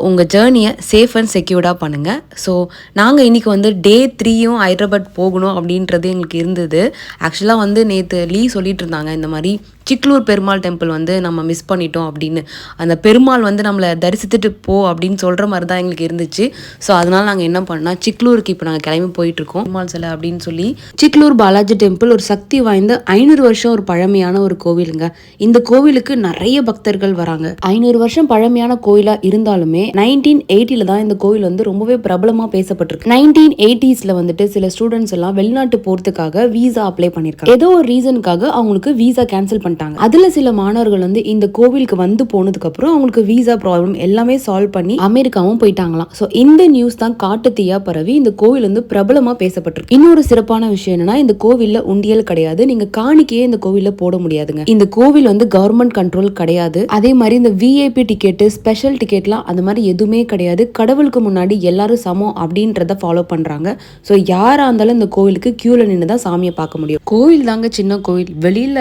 உங்கள் ஜேர்னியை safe and செக்யூர்டாக பண்ணுங்கள் ஸோ நாங்கள் இன்றைக்கி வந்து டே த்ரீயும் ஹைதராபாத் போகணும் அப்படின்றது எங்களுக்கு இருந்தது. ஆக்சுவலாக வந்து நேற்று லீ சொல்லிட்டு இருந்தாங்க இந்த மாதிரி சிக்லூர் பெருமாள் டெம்பிள் வந்து நம்ம மிஸ் பண்ணிட்டோம் அப்படின்னு. அந்த பெருமாள் வந்து நம்மளை தரிசித்துட்டு போ அப்படின்னு சொல்கிற மாதிரி தான் எங்களுக்கு இருந்துச்சு. ஸோ அதனால் நாங்கள் என்ன பண்ணால் சிக்லூருக்கு இப்போ நாங்கள் கிளம்பி போயிட்டுருக்கோம். பெருமாள் சிலை அப்படின்னு சொல்லி சிக்லூர் பாலாஜி டெம்பிள் ஒரு சக்தி வாய்ந்த ஐநூறு வருஷம் ஒரு பழமையான ஒரு கோவிலுங்க. இந்த கோவிலுக்கு நிறைய பக்தர்கள் வராங்க. ஐநூறு வருஷம் பழமையான கோயிலா இருந்தாலுமே நைன்டீன் எயிட்டில தான் இந்த கோவில் வந்து ரொம்பவே பிரபலமா பேசப்பட்டிருக்கு. நைன்டீன் எயிட்டிஸ்ல வந்துட்டு சில ஸ்டூடெண்ட்ஸ் எல்லாம் வெளிநாட்டு போறதுக்காக வீசா அப்ளை பண்ணிருக்காங்க. ஏதோ ஒரு ரீசனுக்காக அவங்களுக்கு வீசா கேன்சல் பண்ணிட்டாங்க. அதுல சில மாணவர்கள் வந்து இந்த கோவிலுக்கு வந்து போனதுக்கு அப்புறம் அவங்களுக்கு வீசா ப்ராப்ளம் எல்லாமே சால்வ் பண்ணி அமெரிக்காவும் போயிட்டாங்களாம். ஸோ இந்த நியூஸ் தான் காட்டு தீயா பரவி இந்த கோவில் வந்து பிரபலமா பேசப்பட்டிருக்கு. இன்னொரு சிறப்பான விஷயம் என்னன்னா இந்த கோவில்ல உண்டியல் கிடையாது. நீங்க காணிக்கையே இந்த கோவில போட முடியாதுங்க. இந்த கோவில் வந்து கவர்மெண்ட் கண்ட்ரோல் கிடையாது. அதே மாதிரி இந்த விஐபி டிக்கெட்டு ஸ்பெஷல் டிக்கெட்லாம் அந்த மாதிரி எதுவுமே கிடையாது. கடவுளுக்கு முன்னாடி எல்லாரும் சமம் அப்படின்றத ஃபாலோ பண்றாங்க. ஸோ யாரா இருந்தாலும் இந்த கோவிலுக்கு கியூல நின்று தான் சாமியை பார்க்க முடியும். கோவில் தாங்க சின்ன கோவில். வெளியில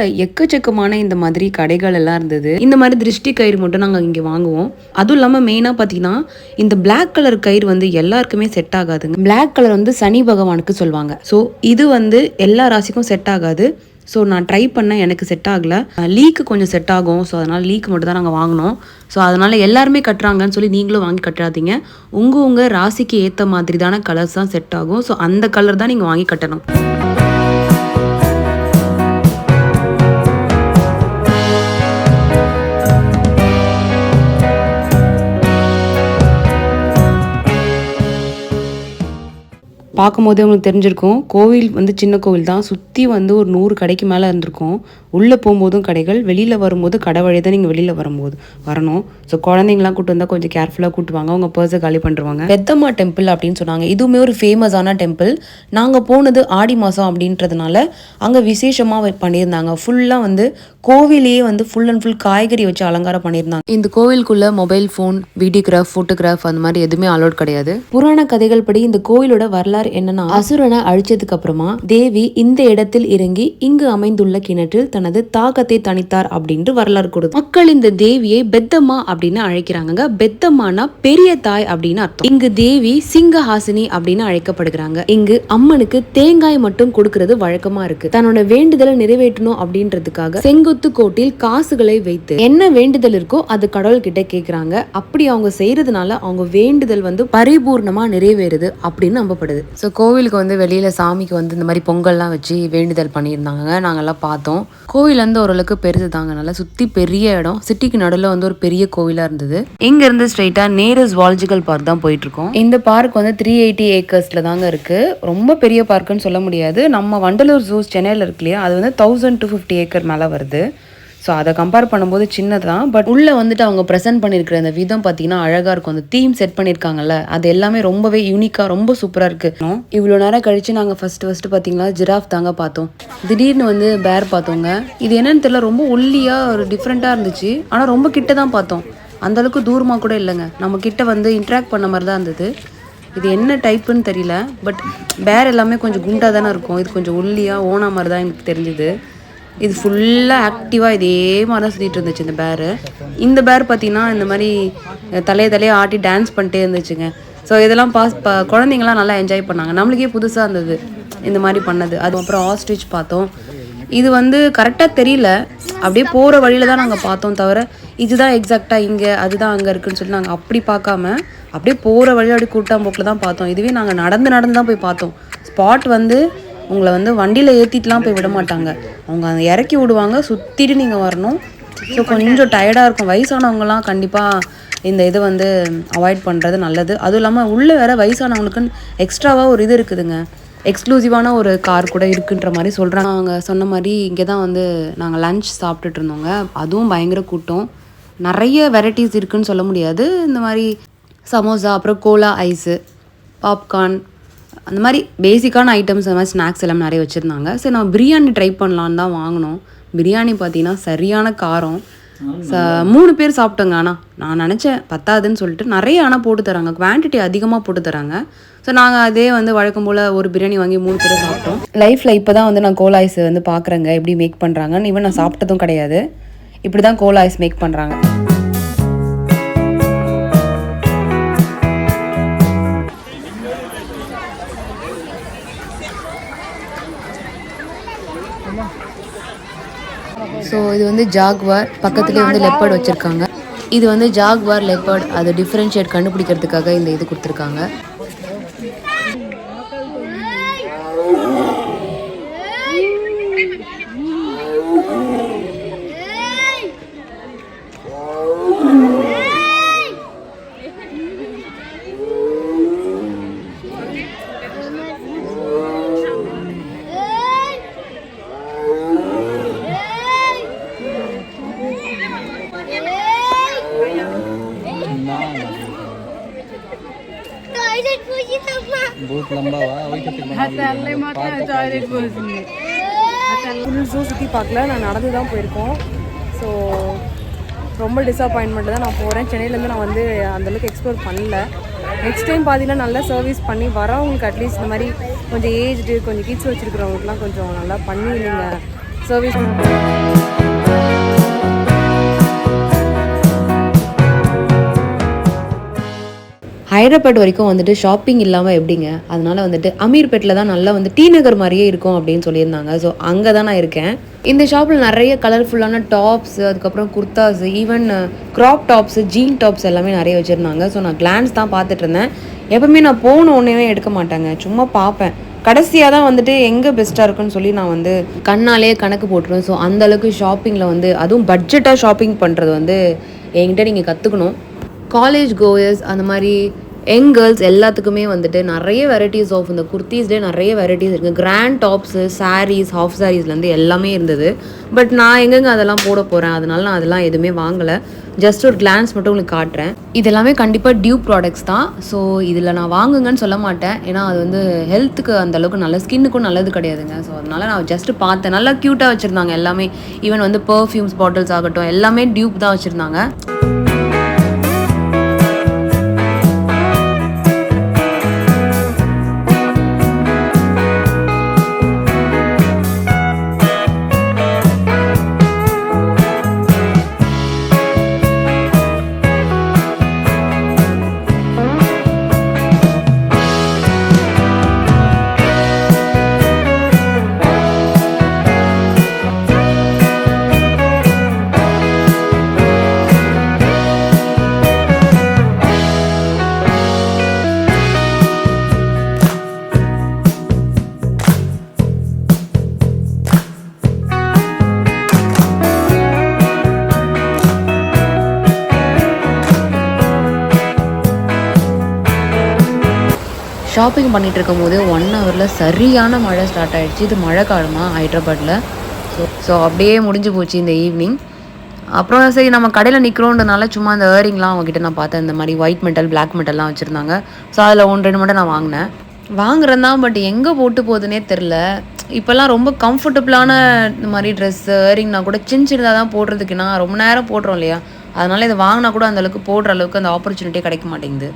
எக்கச்சக்கமான இந்த மாதிரி கடைகள் எல்லாம் இருந்தது. இந்த மாதிரி திருஷ்டி கயிறு மட்டும் நாங்கள் இங்கே வாங்குவோம். அதுவும் இல்லாமல் மெயினாக பார்த்தீங்கன்னா இந்த பிளாக் கலர் கயிறு வந்து எல்லாருக்குமே செட் ஆகாதுங்க. பிளாக் கலர் வந்து சனி பகவானுக்கு சொல்லுவாங்க. ஸோ இது வந்து எல்லா ராசிக்கும் செட் ஆகாது. ஸோ நான் ட்ரை பண்ணேன் எனக்கு செட் ஆகலை. லீக்கு கொஞ்சம் செட் ஆகும். ஸோ அதனால் லீக் மட்டும் தான் நாங்கள் வாங்கினோம். ஸோ அதனால் எல்லாருமே கட்டுறாங்கன்னு சொல்லி நீங்களும் வாங்கி கட்டாதீங்க உங்கள் உங்கள் ராசிக்கு ஏற்ற மாதிரி தான கலர்ஸ் தான் செட் ஆகும். ஸோ அந்த கலர் தான் நீங்கள் வாங்கி கட்டணும். பார்க்கும்போதே உங்களுக்கு தெரிஞ்சிருக்கும். கோவில் வந்து சின்ன கோவில் தான். சுற்றி வந்து ஒரு நூறு கடைக்கு மேலே இருந்திருக்கும். உள்ளே போகும்போதும் கடைகள் வெளியில் வரும்போது கடை வழி தான் நீங்கள் வெளியில் வரும்போது வரணும். ஸோ குழந்தைங்களாம் கூட்டு வந்தால் கொஞ்சம் கேர்ஃபுல்லாக கூட்டுவாங்க அவங்க பர்ஸை காலி பண்ணுவாங்க பெத்தம்மா டெம்பிள் அப்படின்னு சொன்னாங்க. இதுவுமே ஒரு ஃபேமஸான டெம்பிள் நாங்கள் போனது ஆடி மாதம் அப்படின்றதுனால அங்கே விசேஷமாக பண்ணியிருந்தாங்க. ஃபுல்லாக வந்து கோவிலையே வந்து ஃபுல் அண்ட் ஃபுல் காய்கறி வச்சு அலங்காரம் பண்ணியிருந்தாங்க. இந்த கோவிலுக்குள்ளே மொபைல் ஃபோன் வீடியோகிராஃப் ஃபோட்டோகிராஃப் அந்த மாதிரி எதுவுமே அலோட் கிடையாது. புராண கதைகள் படி இந்த கோவிலோட வரலாறு என்னன்னா அசுரனை அழிச்சதுக்கு அப்புறமா தேவி இந்த இடத்தில் இறங்கி இங்கு அமைந்துள்ள கிணற்றில் தனது தாகத்தை தணித்தார் அப்படின்னு வரலாறு கொடுத்து மக்கள் இந்த தேவியை பெத்தம்மா அப்படின்னு அழைக்கிறாங்க பெத்தம்மானா பெரிய தாய் அப்படின்னு அர்த்தம். இங்கு தேவி சிங்கஹாசினி அப்படின்னு அழைக்கப்படுகிறாங்க. இங்கு அம்மனுக்கு தேங்காய் மட்டும் கொடுக்கறது வழக்கமா இருக்கு. தன்னோட வேண்டுதலை நிறைவேற்றணும் அப்படின்றதுக்காக செங்குத்து கோட்டில் காசுகளை வைத்து என்ன வேண்டுதல் இருக்கோ அது கடவுள் கிட்ட கேக்குறாங்க. அப்படி அவங்க செய்யறதுனால அவங்க வேண்டுதல் வந்து பரிபூர்ணமா நிறைவேறுது அப்படின்னு நம்பப்படுது. ஸோ கோவிலுக்கு வந்து வெளியில் சாமிக்கு வந்து இந்த மாதிரி பொங்கல்லாம் வச்சு வேண்டுதல் பண்ணியிருந்தாங்க. நாங்கள்லாம் பார்த்தோம். கோவில் வந்து ஓரளவுக்கு பெருசு தாங்க. நல்லா சுற்றி பெரிய இடம். சிட்டிக்கு நடுவில் வந்து ஒரு பெரிய கோவிலாக இருந்தது. இங்கேருந்து ஸ்ட்ரெயிட்டாக நேரு ஜுவாலஜிக்கல் பார்க் தான் போயிட்டுருக்கோம். இந்த பார்க் வந்து த்ரீ எயிட்டி ஏக்கர்ஸில் தாங்க இருக்குது ரொம்ப பெரிய பார்க்குன்னு சொல்ல முடியாது. நம்ம வண்டலூர் ஜூஸ் சென்னையில் இருக்கு இல்லையா? அது வந்து தௌசண்ட் டூ ஃபிஃப்டி ஏக்கர் மேலே வருது. ஸோ அதை கம்பேர் பண்ணும்போது சின்னது தான். பட் உள்ளே வந்துட்டு அவங்க ப்ரெசென்ட் பண்ணியிருக்கிற அந்த விதம் பார்த்தீங்கன்னா அழகாக இருக்கும். அந்த தீம் செட் பண்ணியிருக்காங்கல்ல அது எல்லாமே ரொம்பவே யூனிக்காக ரொம்ப சூப்பராக இருக்குது இவ்வளோ நேரம் கழித்து நாங்கள் ஃபஸ்ட்டு ஃபஸ்ட்டு பார்த்தீங்கன்னா ஜிராஃப் தாங்க பார்த்தோம். திடீர்னு வந்து பேர் பார்த்தோங்க. இது என்னன்னு தெரியல ரொம்ப ஒல்லியாக ஒரு டிஃப்ரெண்ட்டாக இருந்துச்சு. ஆனால் ரொம்ப கிட்ட தான் பார்த்தோம். அந்தளவுக்கு தூரமாக கூட இல்லைங்க. நம்ம கிட்ட வந்து இன்ட்ராக்ட் பண்ண மாதிரி தான் இருந்தது. இது என்ன டைப்புன்னு தெரியல. பட் பேர் எல்லாமே கொஞ்சம் குண்டாக தானே இருக்கும். இது கொஞ்சம் ஒல்லியாக ஓனா மாதிரி தான் எனக்கு தெரிஞ்சுது. இது ஃபுல்லாக ஆக்டிவாக இதே மாதிரி தான் சுற்றிட்டு இருந்துச்சு இந்த பேரு இந்த பேர் பார்த்தீங்கன்னா இந்த மாதிரி தலையை தலையை ஆட்டி டான்ஸ் பண்ணிட்டே இருந்துச்சுங்க. ஸோ இதெல்லாம் பாஸ் ப குழந்தைங்களாம் நல்லா என்ஜாய் பண்ணாங்க. நம்மளுக்கே புதுசாக இருந்தது இந்த மாதிரி பண்ணது. அது அப்புறம் ஆஸ்ட்ரிச் பார்த்தோம். இது வந்து கரெக்டாக தெரியல. அப்படியே போகிற வழியில் தான் நாங்கள் பார்த்தோம் தவிர இதுதான் எக்ஸாக்டாக இங்கே அதுதான் அங்கே இருக்குன்னு சொல்லி நாங்கள் அப்படி பார்க்காம அப்படியே போகிற வழி அப்படி கூட்டாம்போக்கில் தான் பார்த்தோம். இதுவே நாங்கள் நடந்து நடந்து தான் போய் பார்த்தோம். ஸ்பாட் வந்து உங்களை வந்து வண்டியில் ஏற்றிட்டுலாம் போய் விட மாட்டாங்க அவங்க அதை இறக்கி விடுவாங்க சுற்றிட்டு நீங்கள் வரணும். ஸோ கொஞ்சம் டயர்டாக இருக்கும். வயசானவங்கலாம் கண்டிப்பாக இந்த இது வந்து அவாய்ட் பண்ணுறது நல்லது. அதுவும் இல்லாமல் உள்ளே வேற வயசானவங்களுக்குன்னு எக்ஸ்ட்ராவாக ஒரு இது இருக்குதுங்க. எக்ஸ்க்ளூசிவான ஒரு கார் கூட இருக்குன்ற மாதிரி சொல்கிறாங்க அவங்க சொன்ன மாதிரி இங்கே தான் வந்து நாங்கள் லஞ்ச் சாப்பிட்டுட்டு இருந்தோங்க. அதுவும் பயங்கர கூட்டம். நிறைய வெரைட்டிஸ் இருக்குதுன்னு சொல்ல முடியாது. இந்த மாதிரி சமோசா அப்புறம் கோலா ஐஸு பாப்கார்ன் அந்த மாதிரி பேசிக்கான ஐட்டம்ஸ் அந்த மாதிரி ஸ்நாக்ஸ் எல்லாம் நிறைய வச்சுருந்தாங்க. சரி நம்ம பிரியாணி ட்ரை பண்ணலான்னு தான் வாங்கினோம். பிரியாணி பார்த்தீங்கன்னா சரியான காரம். ச மூணு பேர் சாப்பிட்டோங்க. ஆனால் நான் நினச்சேன் பத்தாதுன்னு சொல்லிட்டு நிறைய ஆனால் போட்டு தராங்க. குவான்டிட்டி அதிகமாக போட்டு தராங்க. ஸோ நாங்கள் அதே வந்து வழக்கம் போல் ஒரு பிரியாணி வாங்கி மூணு பேரும் சாப்பிட்டோம். லைஃப்பில் இப்போ தான் வந்து நான் கோலா ஐஸ் வந்து பார்க்குறேங்க எப்படி மேக் பண்ணுறாங்கன்னு ஈவன் நான் சாப்பிட்டதும் கிடையாது. இப்படி தான் கோலா ஐஸ் மேக் பண்ணுறாங்க ஸோ இது வந்து ஜாக்வார். பக்கத்துலேயே வந்து லெப்பர்ட் வச்சுருக்காங்க. இது வந்து ஜாக்வார் லெப்பர்ட் அதை டிஃப்ரென்ஷியேட் கண்டுபிடிக்கிறதுக்காக இந்த இது கொடுத்துருக்காங்க. बहुत लंबा हुआ वही खातिर ஃபுல் ஜூ சுற்றி பார்க்கல நான் நடந்து தான் போயிருக்கோம் ஸோ ரொம்ப டிசப்பாயின்மெண்ட்டில் தான் நான் போகிறேன் சென்னையிலேருந்து நான் வந்து அந்தளவுக்கு எக்ஸ்ப்ளோர் பண்ணல நெக்ஸ்ட் டைம் பார்த்தீங்கன்னா நல்லா சர்வீஸ் பண்ணி வரவங்களுக்கு அட்லீஸ்ட் இந்த மாதிரி கொஞ்சம் ஏஜ்டு கொஞ்சம் கிட்ஸ் வச்சுருக்கிறவங்களுக்குலாம் கொஞ்சம் நல்லா பண்ணி நீங்கள் சர்வீஸ் ஹைதராபாத் வரைக்கும் வந்துட்டு ஷாப்பிங் இல்லாமல் எப்படிங்க? அதனால வந்துட்டு அமீர்பேட்டில் தான் நல்லா வந்து டி நகர் மாதிரியே இருக்கும் அப்படின்னு சொல்லியிருந்தாங்க. ஸோ அங்கே தான் நான் இருக்கேன். இந்த ஷாப்பில் நிறைய கலர்ஃபுல்லான டாப்ஸ் அதுக்கப்புறம் kurtas even crop tops jean tops எல்லாமே நிறைய வச்சுருந்தாங்க. ஸோ நான் கிளான்ஸ் தான் பார்த்துட்டு இருந்தேன். எப்பவுமே நான் போன உடனே எடுக்க மாட்டாங்க. சும்மா பார்ப்பேன். கடைசியாக தான் வந்துட்டு எங்கே பெஸ்ட்டாக இருக்குன்னு சொல்லி நான் வந்து கண்ணாலே கணக்கு போட்டுருவேன். ஸோ அந்தளவுக்கு ஷாப்பிங்கில் வந்து அதுவும் பட்ஜெட்டாக ஷாப்பிங் பண்ணுறது வந்து என்கிட்ட நீங்கள் கற்றுக்கணும் காலேஜ் கோயர்ஸ் அந்த மாதிரி யங் கேர்ள்ஸ் எல்லாத்துக்குமே வந்துட்டு நிறைய வெரைட்டிஸ் ஆஃப் இந்த குர்த்திஸ்லேயே நிறைய வெரைட்டிஸ் இருக்குது கிராண்ட் டாப்ஸு சாரீஸ் ஹாஃப் சாரீஸ்லேருந்து எல்லாமே இருந்தது. பட் நான் எங்கெங்க அதெல்லாம் போட போகிறேன் அதனால நான் அதெல்லாம் எதுவுமே வாங்கலை. ஜஸ்ட் ஒரு கிளான்ஸ் மட்டும் உங்களுக்கு காட்டுறேன். இது எல்லாமே கண்டிப்பாக டியூப் ப்ராடக்ட்ஸ் தான். ஸோ இதில் நான் வாங்குங்கன்னு சொல்ல மாட்டேன். ஏன்னா அது வந்து ஹெல்த்துக்கு அந்த அளவுக்கு நல்ல ஸ்கின்னுக்கும் நல்லது கிடையாதுங்க. ஸோ அதனால நான் ஜஸ்ட் பார்த்தேன். நல்லா க்யூட்டாக வச்சுருந்தாங்க எல்லாமே. ஈவன் வந்து பர்ஃப்யூம்ஸ் பாட்டில்ஸ் ஆகட்டும் எல்லாமே டியூப் தான் வச்சுருந்தாங்க. ஷாப்பிங் பண்ணிட்டு இருக்கும்போது ஒன் ஹவரில் சரியான மழை ஸ்டார்ட் ஆகிடுச்சு இது மழை காலமா ஹைதராபாத்தில் ஸோ ஸோ அப்படியே முடிஞ்சு போச்சு இந்த ஈவினிங் அப்புறம் சரி நம்ம கடையில் நிற்கிறோன்றனால சும்மா அந்த ஏரிங்லாம் அவங்ககிட்ட நான் பார்த்தேன். இந்த மாதிரி ஒயிட் மெட்டல் பிளாக் மெட்டல்லாம் வச்சுருந்தாங்க. ஸோ அதில் ஒன்று ரெண்டு மட்டும் நான் வாங்கினேன். வாங்குறேன் தான் பட் எங்கே போட்டு போகுதுன்னே தெரில இப்போல்லாம் ரொம்ப கம்ஃபர்டபுளான இந்த மாதிரி ட்ரெஸ்ஸு ஏரிங்னா கூட சின்ன சின்னதாக தான் போடுறதுக்கு நான் ரொம்ப நேரம் போடுறோம் இல்லையா? அதனால இதை வாங்கினா கூட அந்த அளவுக்கு போடுற அளவுக்கு அந்த ஆப்பர்ச்சுனிட்டி கிடைக்க மாட்டேங்குது.